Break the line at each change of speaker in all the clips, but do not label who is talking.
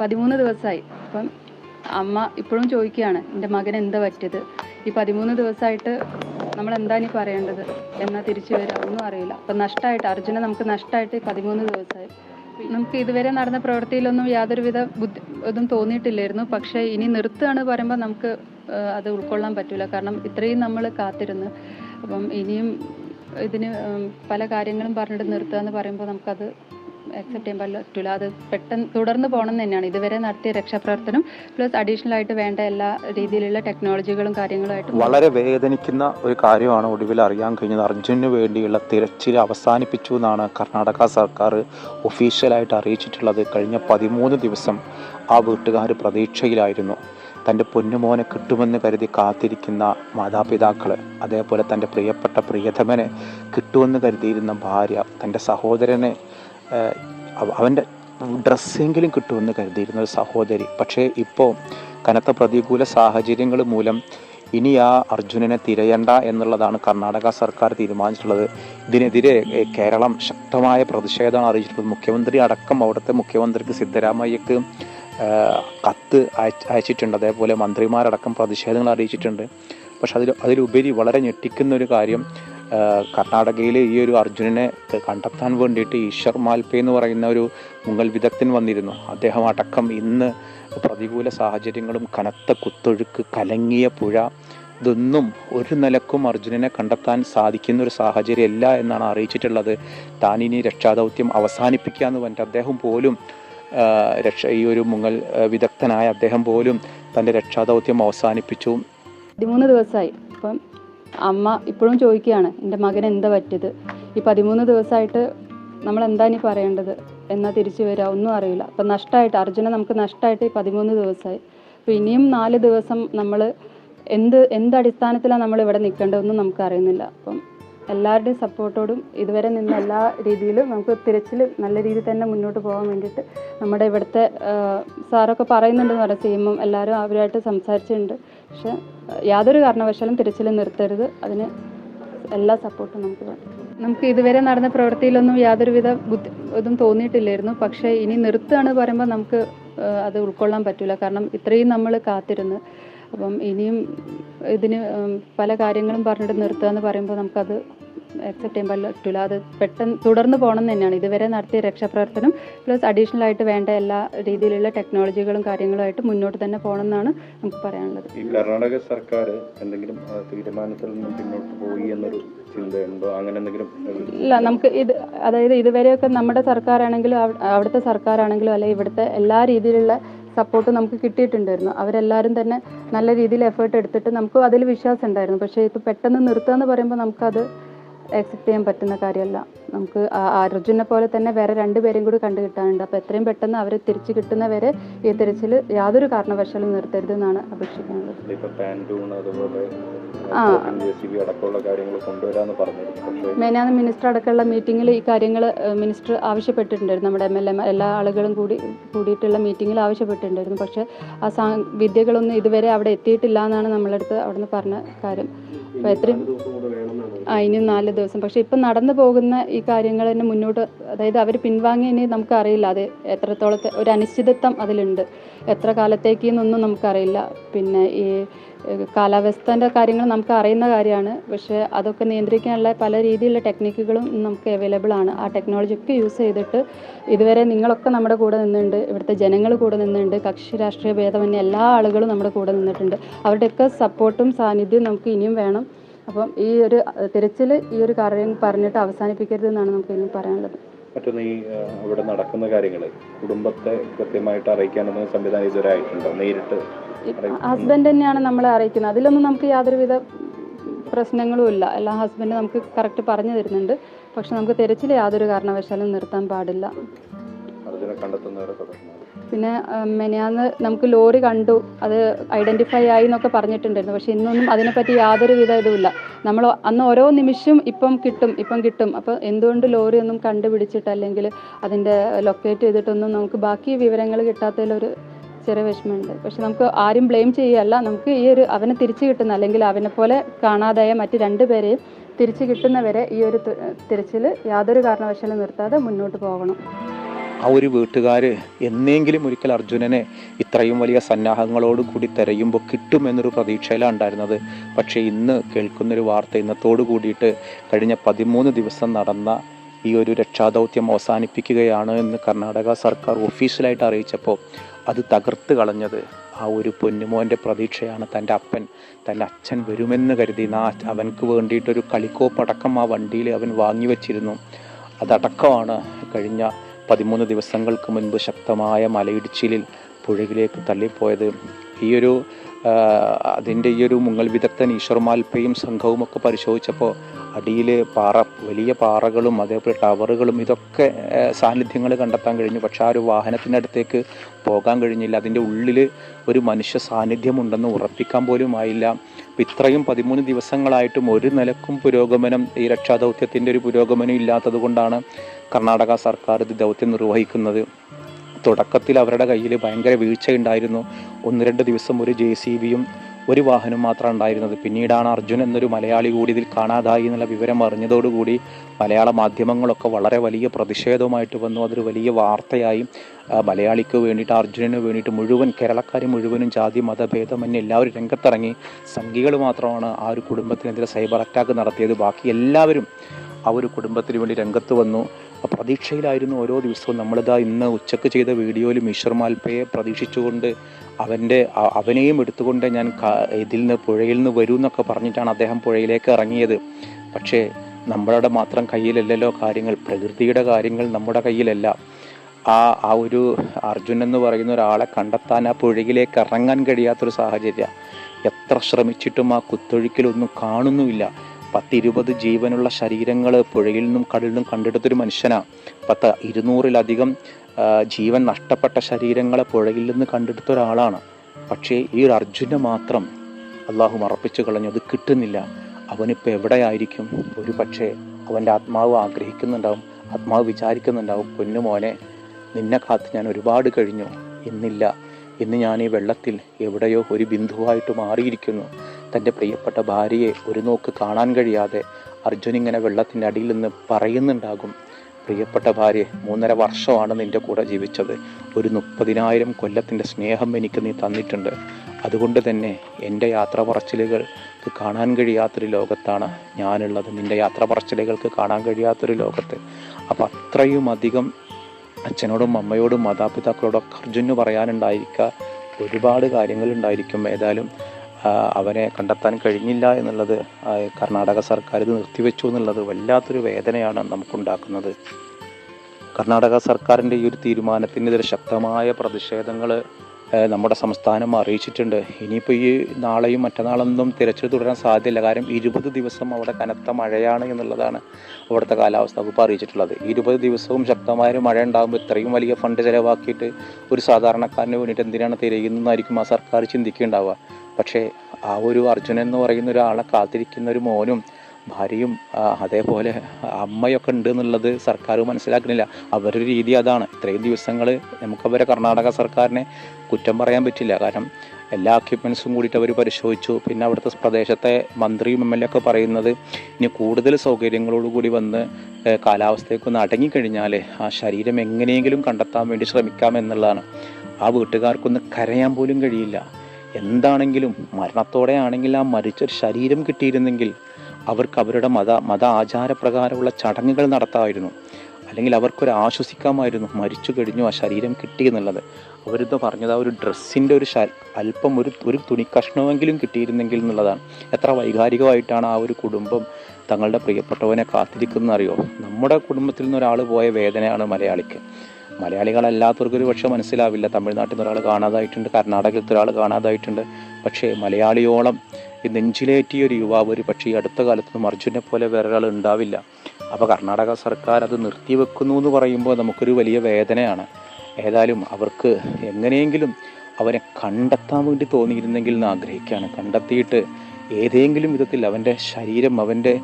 പതിമൂന്ന് ദിവസമായി. അപ്പം അമ്മ ഇപ്പോഴും ചോദിക്കുകയാണ് എന്റെ മകൻ എന്താ പറ്റിയത്? ഈ പതിമൂന്ന് ദിവസമായിട്ട് നമ്മൾ എന്താ ഇനി പറയേണ്ടത്? എന്നാ തിരിച്ചു വരിക ഒന്നും അറിയില്ല. അപ്പം നഷ്ടമായിട്ട് അർജുന നമുക്ക് നഷ്ടമായിട്ട് പതിമൂന്ന് ദിവസമായി. നമുക്ക് ഇതുവരെ നടന്ന പ്രവൃത്തിയിലൊന്നും യാതൊരുവിധ ബുദ്ധി ഇതും തോന്നിയിട്ടില്ലായിരുന്നു. പക്ഷേ ഇനി നിർത്തുകയാണ് പറയുമ്പോൾ നമുക്ക് അത് ഉൾക്കൊള്ളാൻ പറ്റില്ല കാരണം ഇത്രയും നമ്മൾ കാത്തിരുന്ന് അപ്പം ഇനിയും ഇതിന് പല കാര്യങ്ങളും പറഞ്ഞിട്ട് നിർത്തുക എന്ന് പറയുമ്പോൾ നമുക്കത് അക്സെപ്റ്റ് ചെയ്യാൻ പറ്റില്ല അത് പെട്ടെന്ന് തുടർന്ന് പോകണം തന്നെയാണ്. ഇതുവരെ നടത്തിയ രക്ഷാപ്രവർത്തനം പ്ലസ് അഡീഷണൽ ആയിട്ട് വേണ്ട എല്ലാ രീതിയിലുള്ള ടെക്നോളജികളും കാര്യങ്ങളുമായിട്ട്
വളരെ വേദനിക്കുന്ന ഒരു കാര്യമാണ് ഒടുവിൽ അറിയാൻ കഴിഞ്ഞത്. അർജുനു വേണ്ടിയുള്ള തിരച്ചിൽ അവസാനിപ്പിച്ചു എന്നാണ് കർണാടക സർക്കാർ ഒഫീഷ്യലായിട്ട് അറിയിച്ചിട്ടുള്ളത്. കഴിഞ്ഞ പതിമൂന്ന് ദിവസം ആ വീട്ടുകാർ പ്രതീക്ഷയിലായിരുന്നു. തന്റെ പൊന്നുമോനെ കിട്ടുമെന്ന് കരുതി കാത്തിരിക്കുന്ന മാതാപിതാക്കൾ അതേപോലെ തന്റെ പ്രിയപ്പെട്ട പ്രിയതമനെ കിട്ടുമെന്ന് കരുതിയിരുന്ന ഭാര്യ തന്റെ സഹോദരനെ അവന്റെ ഡ്രസ്സെങ്കിലും കിട്ടുമെന്ന് കരുതിയിരുന്ന ഒരു സഹോദരി. പക്ഷേ ഇപ്പോൾ കനത്ത പ്രതികൂല സാഹചര്യങ്ങൾ മൂലം ഇനി ആ അർജുനനെ തിരയണ്ട എന്നുള്ളതാണ് കർണാടക സർക്കാർ തീരുമാനിച്ചിട്ടുള്ളത്. ഇതിനെതിരെ കേരളം ശക്തമായ പ്രതിഷേധമാണ് അറിയിച്ചിട്ടുള്ളത്. മുഖ്യമന്ത്രി അടക്കം അവിടുത്തെ മുഖ്യമന്ത്രിക്ക് സിദ്ധരാമയ്യക്ക് കത്ത് അയച്ച് അയച്ചിട്ടുണ്ട്. അതേപോലെ മന്ത്രിമാരടക്കം പ്രതിഷേധങ്ങൾ അറിയിച്ചിട്ടുണ്ട്. പക്ഷെ അതിൽ അതിലുപരി വളരെ ഞെട്ടിക്കുന്ന ഒരു കാര്യം ആ, കർണാടകയിലെ ഈ ഒരു അർജുനനെ കണ്ടെത്താൻ വേണ്ടിയിട്ട് ഈശ്വർ മാൽപേ എന്ന് പറയുന്ന ഒരു മുങ്ങൽ വിദഗ്ധൻ വന്നിരുന്നു. അദ്ദേഹം അടക്കം ഇന്ന് പ്രതികൂല സാഹചര്യങ്ങളും കനത്ത കുത്തൊഴുക്ക് കലങ്ങിയ പുഴ ഇതൊന്നും ഒരു നിലക്കും അർജുനനെ കണ്ടെത്താൻ സാധിക്കുന്ന ഒരു സാഹചര്യമല്ല എന്നാണ് അറിയിച്ചിട്ടുള്ളത്. താൻ ഇനി രക്ഷാദൗത്യം അവസാനിപ്പിക്കുക എന്ന് പറഞ്ഞിട്ട് അദ്ദേഹം പോലും രക്ഷ ഈ ഒരു മുങ്ങൽ വിദഗ്ധനായ അദ്ദേഹം പോലും തന്റെ രക്ഷാദൗത്യം അവസാനിപ്പിച്ചു.
പതിമൂന്ന് ദിവസമായി. അപ്പം അമ്മ ഇപ്പോഴും ചോദിക്കുകയാണ് എന്റെ മകൻ എന്താ പറ്റിയത്? ഈ പതിമൂന്ന് ദിവസമായിട്ട് നമ്മൾ എന്താ ഇനി പറയേണ്ടത്? എന്നാ തിരിച്ചു വരിക ഒന്നും അറിയില്ല. അപ്പം നഷ്ടമായിട്ട് അർജുന നമുക്ക് നഷ്ടമായിട്ട് ഈ പതിമൂന്ന് ദിവസമായി. അപ്പോൾ ഇനിയും നാല് ദിവസം നമ്മൾ എന്ത് എന്ത് അടിസ്ഥാനത്തിലാണ് നമ്മൾ ഇവിടെ നിൽക്കേണ്ടതെന്നും നമുക്ക് അറിയുന്നില്ല. അപ്പം എല്ലാവരുടെയും സപ്പോർട്ടോടും ഇതുവരെ നിന്ന എല്ലാ രീതിയിലും നമുക്ക് തിരച്ചിൽ നല്ല രീതിയിൽ തന്നെ മുന്നോട്ട് പോകാൻ വേണ്ടിയിട്ട് നമ്മുടെ ഇവിടുത്തെ സാറൊക്കെ പറയുന്നുണ്ടെന്ന് പറയാം ചെയ്യുമ്പം എല്ലാവരും അവരുമായിട്ട് സംസാരിച്ചിട്ടുണ്ട്. പക്ഷെ യാതൊരു കാരണവശാലും തിരച്ചിൽ നിർത്തരുത്. അതിന് എല്ലാ സപ്പോർട്ടും നമുക്ക് വേണം. നമുക്ക് ഇതുവരെ നടന്ന പ്രവൃത്തിയിലൊന്നും യാതൊരുവിധ ബുദ്ധി ഇതും തോന്നിയിട്ടില്ലായിരുന്നു. പക്ഷേ ഇനി നിർത്തുകയാണ് പറയുമ്പോൾ നമുക്ക് അത് ഉൾക്കൊള്ളാൻ പറ്റില്ല കാരണം ഇത്രയും നമ്മൾ കാത്തിരുന്ന്. അപ്പം ഇനിയും ഇതിന് പല കാര്യങ്ങളും പറഞ്ഞിട്ട് നിർത്തുക എന്ന് പറയുമ്പോൾ നമുക്കത് അക്സെപ്റ്റ് ചെയ്യാൻ പറ്റില്ല അത് പെട്ടെന്ന് തുടർന്ന് പോകണം എന്ന് തന്നെയാണ്. ഇതുവരെ നടത്തിയ രക്ഷാപ്രവർത്തനം പ്ലസ് അഡീഷണൽ ആയിട്ട് വേണ്ട എല്ലാ രീതിയിലുള്ള ടെക്നോളജികളും കാര്യങ്ങളുമായിട്ട് മുന്നോട്ട് തന്നെ പോകണം എന്നാണ് നമുക്ക് പറയാനുള്ളത്.
ഈ കർണാടക സർക്കാർ എന്തെങ്കിലും തീരുമാനത്തിൽ നിന്ന് പിന്നോട്ട് പോയി എന്നൊരു ചിന്തയുണ്ടോ? അങ്ങനെ എന്തെങ്കിലും?
ഇല്ല നമുക്ക് ഇത് അതായത് ഇതുവരെയൊക്കെ നമ്മുടെ സർക്കാരാണെങ്കിലും അവ- അവിടുത്തെ സർക്കാരാണെങ്കിലും അല്ലെങ്കിൽ ഇവിടുത്തെ എല്ലാ രീതിയിലുള്ള സപ്പോർട്ട് നമുക്ക് കിട്ടിയിട്ടുണ്ടായിരുന്നു. അവരെല്ലാവരും തന്നെ നല്ല രീതിയിൽ എഫേർട്ട് എടുത്തിട്ട് നമുക്ക് അതിൽ വിശ്വാസം ഉണ്ടായിരുന്നു. പക്ഷേ ഇത് പെട്ടെന്ന് നിർത്തുക എന്ന് പറയുമ്പോൾ നമുക്കത് ആക്സെപ്റ്റ് ചെയ്യാൻ പറ്റുന്ന കാര്യമല്ല. നമുക്ക് അർജുനെ പോലെ തന്നെ വേറെ രണ്ട് പേരും കൂടി കണ്ടു കിട്ടാനുണ്ട്. അപ്പോൾ എത്രയും പെട്ടെന്ന് അവരെ തിരിച്ചു കിട്ടുന്നവരെ ഈ തിരച്ചിൽ യാതൊരു കാരണവശാലും നിർത്തരുത് എന്നാണ് അപേക്ഷിക്കാനുള്ളത്.
ഇപ്പൊ പാന്റൂൺ അതുപോലെ
ആ. മെനാന്ന് മിനിസ്റ്റർ അടക്കമുള്ള മീറ്റിങ്ങിൽ ഈ കാര്യങ്ങൾ മിനിസ്റ്റർ ആവശ്യപ്പെട്ടിട്ടുണ്ടായിരുന്നു. നമ്മുടെ എം എൽ എ എല്ലാ ആളുകളും കൂടി കൂടിയിട്ടുള്ള മീറ്റിങ്ങിൽ ആവശ്യപ്പെട്ടിട്ടുണ്ടായിരുന്നു. പക്ഷേ ആ സാ വിദ്യകളൊന്നും ഇതുവരെ അവിടെ എത്തിയിട്ടില്ല എന്നാണ് നമ്മളടുത്ത് അവിടുന്ന് പറഞ്ഞ കാര്യം. അപ്പോൾ എത്രയും ഇനിയും നാല് ദിവസം. പക്ഷേ ഇപ്പം നടന്നു പോകുന്ന ഈ കാര്യങ്ങൾ തന്നെ മുന്നോട്ട് അതായത് അവർ പിൻവാങ്ങി ഇനി നമുക്കറിയില്ല. അത് എത്രത്തോളത്തെ ഒരു അനിശ്ചിതത്വം അതിലുണ്ട്. എത്ര കാലത്തേക്ക് എന്നൊന്നും നമുക്കറിയില്ല. പിന്നെ ഈ കാലാവസ്ഥന്റെ കാര്യങ്ങൾ നമുക്ക് അറിയുന്ന കാര്യമാണ്. പക്ഷേ അതൊക്കെ നിയന്ത്രിക്കാനുള്ള പല രീതിയിലുള്ള ടെക്നിക്കുകളും നമുക്ക് അവൈലബിൾ ആണ്. ആ ടെക്നോളജി ഒക്കെ യൂസ് ചെയ്തിട്ട് ഇതുവരെ നിങ്ങളൊക്കെ നമ്മുടെ കൂടെ നിന്നുണ്ട് ഇവിടുത്തെ ജനങ്ങൾ കൂടെ നിന്നുണ്ട് കക്ഷി രാഷ്ട്രീയ ഭേദമന്യേ എല്ലാ ആളുകളും നമ്മുടെ കൂടെ നിന്നിട്ടുണ്ട്. അവരുടെയൊക്കെ സപ്പോർട്ടും സാന്നിധ്യവും നമുക്ക് ഇനിയും വേണം. അപ്പം ഈ ഒരു തിരച്ചിൽ ഈ ഒരു കാര്യം പറഞ്ഞിട്ട് അവസാനിപ്പിക്കരുത് എന്നാണ് നമുക്ക് ഇനി പറയാനുള്ളത്.
മറ്റൊന്ന് ഈ ഇവിടെ നടക്കുന്ന കാര്യങ്ങൾ കുടുംബത്തെ കൃത്യമായിട്ട് അറിയിക്കാനൊന്നും സംവിധാനം ഇതുവരെ ആയിട്ടുണ്ടോ നേരിട്ട്
ഹസ്ബൻഡ് തന്നെയാണ് നമ്മളെ അറിയിക്കുന്നത്. അതിലൊന്നും നമുക്ക് യാതൊരുവിധ പ്രശ്നങ്ങളും ഇല്ല. എല്ലാ ഹസ്ബൻഡ് നമുക്ക് കറക്റ്റ് പറഞ്ഞു തരുന്നുണ്ട്. പക്ഷെ നമുക്ക് തിരച്ചിൽ യാതൊരു കാരണവശാലും നിർത്താൻ പാടില്ല. പിന്നെ മെനയാന്ന് നമുക്ക് ലോറി കണ്ടു അത് ഐഡന്റിഫൈ ആയി എന്നൊക്കെ പറഞ്ഞിട്ടുണ്ടായിരുന്നു. പക്ഷെ ഇന്നൊന്നും അതിനെപ്പറ്റി യാതൊരു വിധ ഇതുമില്ല. നമ്മൾ അന്ന് ഓരോ നിമിഷം ഇപ്പം കിട്ടും ഇപ്പം കിട്ടും. അപ്പോൾ എന്തുകൊണ്ട് ലോറി ഒന്നും കണ്ടുപിടിച്ചിട്ട് അല്ലെങ്കിൽ അതിന്റെ ലൊക്കേറ്റ് ചെയ്തിട്ടൊന്നും നമുക്ക് ബാക്കി വിവരങ്ങൾ കിട്ടാത്തതിലൊരു ചെറിയ വിഷമമുണ്ട്. പക്ഷെ നമുക്ക് ആരും ബ്ലെയിം ചെയ്യല്ല. നമുക്ക് ഈ ഒരു അവനെ തിരിച്ചു കിട്ടുന്ന അല്ലെങ്കിൽ അവനെ പോലെ കാണാതായ മറ്റു രണ്ട് പേരെയും തിരിച്ചു കിട്ടുന്നവരെ ഈ ഒരു തിരച്ചിൽ യാതൊരു കാരണവശാലും നിർത്താതെ മുന്നോട്ട് പോകണം.
ആ ഒരു വീട്ടുകാർ എന്നെങ്കിലും ഒരിക്കൽ അർജുനനെ ഇത്രയും വലിയ സന്നാഹങ്ങളോട് കൂടി തിരയുമ്പോൾ കിട്ടുമെന്നൊരു പ്രതീക്ഷയിലാണ് ഉണ്ടായിരുന്നത്. പക്ഷേ ഇന്ന് കേൾക്കുന്നൊരു വാർത്ത ഇന്നത്തോടു കൂടിയിട്ട് കഴിഞ്ഞ പതിമൂന്ന് ദിവസം നടന്ന ഈ ഒരു രക്ഷാദൗത്യം അവസാനിപ്പിക്കുകയാണ് എന്ന് കർണാടക സർക്കാർ ഒഫീഷ്യലായിട്ട് അറിയിച്ചപ്പോൾ അത് തകർത്ത് കളഞ്ഞത് ആ ഒരു പൊന്നുമോന്റെ പ്രതീക്ഷയാണ്. തന്റെ അപ്പൻ തന്റെ അച്ഛൻ വരുമെന്ന് കരുതി. നാ അവൻക്ക് വേണ്ടിയിട്ടൊരു കളിക്കോപ്പടക്കം ആ വണ്ടിയിൽ അവൻ വാങ്ങി വച്ചിരുന്നു. അതടക്കമാണ് കഴിഞ്ഞ പതിമൂന്ന് ദിവസങ്ങൾക്ക് മുൻപ് ശക്തമായ മലയിടിച്ചിലിൽ പുഴയിലേക്ക് തള്ളിപ്പോയത്. ഈയൊരു അതിന്റെ ഈ ഒരു മുങ്ങൽ വിദഗ്ധൻ ഈശ്വർ മാൽപ്പയും സംഘവും ഒക്കെ പരിശോധിച്ചപ്പോൾ അടിയിൽ പാറ വലിയ പാറകളും അതേപോലെ ടവറുകളും ഇതൊക്കെ സാന്നിധ്യങ്ങൾ കണ്ടെത്താൻ കഴിഞ്ഞു. പക്ഷെ ആ ഒരു വാഹനത്തിനടുത്തേക്ക് പോകാൻ കഴിഞ്ഞില്ല. അതിന്റെ ഉള്ളിൽ ഒരു മനുഷ്യ സാന്നിധ്യമുണ്ടെന്ന് ഉറപ്പിക്കാൻ പോലും ആയില്ല. ഇത്രയും പതിമൂന്ന് ദിവസങ്ങളായിട്ടും ഒരു നിലക്കും പുരോഗമനം ഈ രക്ഷാദൗത്യത്തിന്റെ ഒരു പുരോഗമനം ഇല്ലാത്തത് കൊണ്ടാണ് കർണാടക സർക്കാർ ഇത് ദൗത്യം നിർവഹിക്കുന്നത്. തുടക്കത്തിൽ അവരുടെ കയ്യിൽ ഭയങ്കര വീഴ്ചയുണ്ടായിരുന്നു. ഒന്ന് രണ്ട് ദിവസം ഒരു ജെ സി ബിയും ഒരു വാഹനം മാത്രമാണ് ഉണ്ടായിരുന്നത്. പിന്നീടാണ് അർജുൻ എന്നൊരു മലയാളി കൂടി ഇതിൽ കാണാതായി എന്നുള്ള വിവരം അറിഞ്ഞതോടുകൂടി മലയാള മാധ്യമങ്ങളൊക്കെ വളരെ വലിയ പ്രതിഷേധവുമായിട്ട് വന്നു. അതൊരു വലിയ വാർത്തയായി. മലയാളിക്ക് വേണ്ടിയിട്ട് അർജുനന് വേണ്ടിയിട്ട് മുഴുവൻ കേരളക്കാർ മുഴുവനും ജാതി മതഭേദമന്യേ എല്ലാവരും രംഗത്തിറങ്ങി. സംഘികൾ മാത്രമാണ് ആ ഒരു കുടുംബത്തിനെതിരെ സൈബർ അറ്റാക്ക് നടത്തിയത്. ബാക്കി എല്ലാവരും ആ ഒരു കുടുംബത്തിന് വേണ്ടി രംഗത്ത് വന്നു. പ്രതീക്ഷയിലായിരുന്നു ഓരോ ദിവസവും നമ്മളിതാ ഇന്ന് ഉച്ചയ്ക്ക് ചെയ്ത വീഡിയോയിൽ മിഷർ പ്രതീക്ഷിച്ചുകൊണ്ട് അവന്റെ അവനെയും എടുത്തുകൊണ്ട് ഞാൻ ഇതിൽ നിന്ന് പുഴയിൽ നിന്ന് വരൂ എന്നൊക്കെ പറഞ്ഞിട്ടാണ് അദ്ദേഹം പുഴയിലേക്ക് ഇറങ്ങിയത്. പക്ഷേ നമ്മളുടെ മാത്രം കയ്യിലല്ലല്ലോ കാര്യങ്ങൾ പ്രകൃതിയുടെ കാര്യങ്ങൾ നമ്മുടെ കയ്യിലല്ല. ആ ആ ഒരു അർജുൻ എന്ന് പറയുന്ന ഒരാളെ കണ്ടെത്താൻ ആ പുഴയിലേക്ക് ഇറങ്ങാൻ കഴിയാത്തൊരു സാഹചര്യം. എത്ര ശ്രമിച്ചിട്ടും ആ കുത്തൊഴുക്കിലൊന്നും കാണുന്നുമില്ല. പത്തിരുപത് ജീവനുള്ള ശരീരങ്ങൾ പുഴയിൽ നിന്നും കടലിൽ നിന്നും കണ്ടെടുത്തൊരു മനുഷ്യനാണ് പത്ത് ഇരുന്നൂറിലധികം ജീവൻ നഷ്ടപ്പെട്ട ശരീരങ്ങളെ പുഴയിൽ നിന്ന് കണ്ടെടുത്ത ഒരാളാണ്. പക്ഷേ ഈ ഒരു അർജുനെ മാത്രം അള്ളാഹു മറപ്പിച്ചു കളഞ്ഞു. അത് കിട്ടുന്നില്ല. അവനിപ്പോൾ എവിടെയായിരിക്കും? ഒരു പക്ഷേ അവന്റെ ആത്മാവ് ആഗ്രഹിക്കുന്നുണ്ടാവും. ആത്മാവ് വിചാരിക്കുന്നുണ്ടാവും പൊന്നു മോനെ നിന്നെ കാത്ത് ഞാൻ ഒരുപാട് കഴിഞ്ഞു. ഇന്നില്ല. ഇന്ന് ഞാൻ ഈ വെള്ളത്തിൽ എവിടെയോ ഒരു ബിന്ദുവായിട്ട് മാറിയിരിക്കുന്നു. തന്റെ പ്രിയപ്പെട്ട ഭാര്യയെ ഒരു നോക്ക് കാണാൻ കഴിയാതെ അർജുൻ ഇങ്ങനെ വെള്ളത്തിന്റെ അടിയിൽ നിന്ന് പറയുന്നുണ്ടാകും പ്രിയപ്പെട്ട ഭാര്യ മൂന്നര വർഷമാണ് നിന്റെ കൂടെ ജീവിച്ചത്. ഒരു മുപ്പതിനായിരം കൊല്ലത്തിന്റെ സ്നേഹം എനിക്ക് നീ തന്നിട്ടുണ്ട്. അതുകൊണ്ട് തന്നെ എന്റെ യാത്ര പറച്ചിലുകൾക്ക് കാണാൻ കഴിയാത്തൊരു ലോകത്താണ് ഞാനുള്ളത്. നിന്റെ യാത്ര പറച്ചിലുകൾക്ക് കാണാൻ കഴിയാത്തൊരു ലോകത്ത്. അപ്പം അത്രയും അധികം അച്ഛനോടും അമ്മയോടും മാതാപിതാക്കളോടും ഒക്കെ അർജുന് പറയാനുണ്ടായിരിക്കുക ഒരുപാട് കാര്യങ്ങളുണ്ടായിരിക്കും ഏതായാലും അവനെ കണ്ടെത്താൻ കഴിഞ്ഞില്ല എന്നുള്ളത് കർണാടക സർക്കാർ ഇത് നിർത്തിവെച്ചു എന്നുള്ളത് വല്ലാത്തൊരു വേദനയാണ് നമുക്കുണ്ടാക്കുന്നത്. കർണാടക സർക്കാരിന്റെ ഈ ഒരു തീരുമാനത്തിനെതിരെ ശക്തമായ പ്രതിഷേധങ്ങൾ നമ്മുടെ സംസ്ഥാനം അറിയിച്ചിട്ടുണ്ട്. ഇനിയിപ്പോൾ ഈ നാളെയും മറ്റന്നാളൊന്നും തിരച്ചിൽ തുടരാൻ സാധ്യതയില്ല. കാരണം ഇരുപത് ദിവസം അവിടെ കനത്ത മഴയാണ് എന്നുള്ളതാണ് അവിടുത്തെ കാലാവസ്ഥ വകുപ്പ് അറിയിച്ചിട്ടുള്ളത്. ഇരുപത് ദിവസവും ശക്തമായ ഒരു മഴ ഉണ്ടാകുമ്പോൾ ഇത്രയും വലിയ ഫണ്ട് ചിലവാക്കിയിട്ട് ഒരു സാധാരണക്കാരന് വേണ്ടിയിട്ട് എന്തിനാണ് തിരയുന്നതെന്നായിരിക്കും ആ സർക്കാർ ചിന്തിക്കുന്നുണ്ടാവുക പക്ഷേ ആ ഒരു അർജുനൻ എന്ന് പറയുന്ന ഒരാളെ കാത്തിരിക്കുന്ന ഒരു മോനും ഭാര്യയും അതേപോലെ അമ്മയൊക്കെ ഉണ്ട് എന്നുള്ളത് സർക്കാർ മനസ്സിലാക്കുന്നില്ല. അവരുടെ രീതി അതാണ്. ഇത്രയും ദിവസങ്ങൾ നമുക്കവരെ കർണാടക സർക്കാരിനെ കുറ്റം പറയാൻ പറ്റില്ല. കാരണം എല്ലാ എക്യുപ്മെൻസും കൂടിയിട്ട് അവർ പരിശോധിച്ചു. പിന്നെ അവിടുത്തെ പ്രദേശത്തെ മന്ത്രിയും എം എൽ എ ഒക്കെ പറയുന്നത് ഇനി കൂടുതൽ സൗകര്യങ്ങളോടുകൂടി വന്ന് കാലാവസ്ഥയൊക്കെ അടങ്ങിക്കഴിഞ്ഞാൽ ആ ശരീരം എങ്ങനെയെങ്കിലും കണ്ടെത്താൻ വേണ്ടി ശ്രമിക്കാം എന്നുള്ളതാണ്. ആ വീട്ടുകാർക്കൊന്ന് കരയാൻ പോലും കഴിയില്ല. എന്താണെങ്കിലും മരണത്തോടെ ആണെങ്കിൽ ആ മരിച്ചൊരു ശരീരം കിട്ടിയിരുന്നെങ്കിൽ അവർക്ക് അവരുടെ മത മത ആചാരപ്രകാരമുള്ള ചടങ്ങുകൾ നടത്താമായിരുന്നു. അല്ലെങ്കിൽ അവർക്കൊരു ആശ്വസിക്കാമായിരുന്നു മരിച്ചു കഴിഞ്ഞു ആ ശരീരം കിട്ടി എന്നുള്ളത്. അവരിത് പറഞ്ഞത് ആ ഒരു ഡ്രസ്സിന്റെ ഒരു അല്പം ഒരു ഒരു തുണിക്കഷ്ണമെങ്കിലും കിട്ടിയിരുന്നെങ്കിൽ എന്നുള്ളതാണ്. എത്ര വൈകാരികമായിട്ടാണ് ആ ഒരു കുടുംബം തങ്ങളുടെ പ്രിയപ്പെട്ടവനെ കാത്തിരിക്കുന്നറിയോ നമ്മുടെ കുടുംബത്തിൽ നിന്നൊരാൾ പോയ വേദനയാണ് മലയാളിക്ക്. മലയാളികളല്ലാത്തവർക്ക് ഒരു പക്ഷേ മനസ്സിലാവില്ല. തമിഴ്നാട്ടിൽ നിന്ന് ഒരാൾ കാണാതായിട്ടുണ്ട് കർണാടകത്തിൽ ഒരാൾ കാണാതായിട്ടുണ്ട്. പക്ഷേ മലയാളിയോളം ഈ നെഞ്ചിലേറ്റിയ ഒരു യുവാവ് ഒരു പക്ഷേ ഈ അടുത്ത കാലത്തൊന്നും അർജുനെ പോലെ വേറെ ഉണ്ടാവില്ല. അപ്പോൾ കർണാടക സർക്കാർ അത് നിർത്തിവെക്കുന്നു എന്ന് പറയുമ്പോൾ നമുക്കൊരു വലിയ വേദനയാണ്. ഏതായാലും അവർക്ക് എങ്ങനെയെങ്കിലും അവരെ കണ്ടെത്താൻ വേണ്ടി തോന്നിയിരുന്നെങ്കിൽ എന്ന് ആഗ്രഹിക്കുകയാണ്. കണ്ടെത്തിയിട്ട് ഏതെങ്കിലും വിധത്തിൽ അവന്റെ ശരീരം അവന്റെ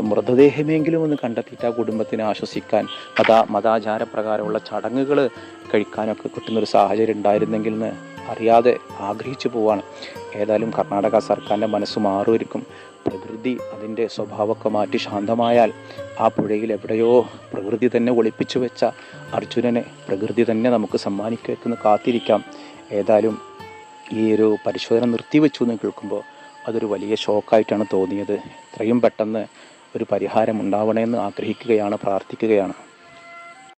മൃതദേഹമെങ്കിലും ഒന്ന് കണ്ടെത്തിയിട്ട് ആ കുടുംബത്തിനെ ആശ്വസിക്കാൻ മത മതാചാരപ്രകാരമുള്ള ചടങ്ങുകൾ കഴിക്കാനൊക്കെ കിട്ടുന്നൊരു സാഹചര്യം ഉണ്ടായിരുന്നെങ്കിൽ എന്ന് അറിയാതെ ആഗ്രഹിച്ചു പോവാണ്. ഏതായാലും കർണാടക സർക്കാരിന്റെ മനസ്സ് മാറുമായിരിക്കും പ്രകൃതി അതിന്റെ സ്വഭാവമൊക്കെ മാറ്റി ശാന്തമായാൽ ആ പുഴയിൽ എവിടെയോ പ്രകൃതി തന്നെ ഒളിപ്പിച്ചു വെച്ച അർജുനനെ പ്രകൃതി തന്നെ നമുക്ക് സമ്മാനിക്കുമെന്ന് കാത്തിരിക്കാം. ഏതായാലും ഈ ഒരു പരിശോധന നിർത്തിവെച്ചു എന്ന് കേൾക്കുമ്പോൾ അതൊരു വലിയ ഷോക്കായിട്ടാണ് തോന്നിയത്. എത്രയും പെട്ടെന്ന് ഒരു പരിഹാരം ഉണ്ടാവണമെന്ന് ആഗ്രഹിക്കുകയാണ് പ്രാർത്ഥിക്കുകയാണ്.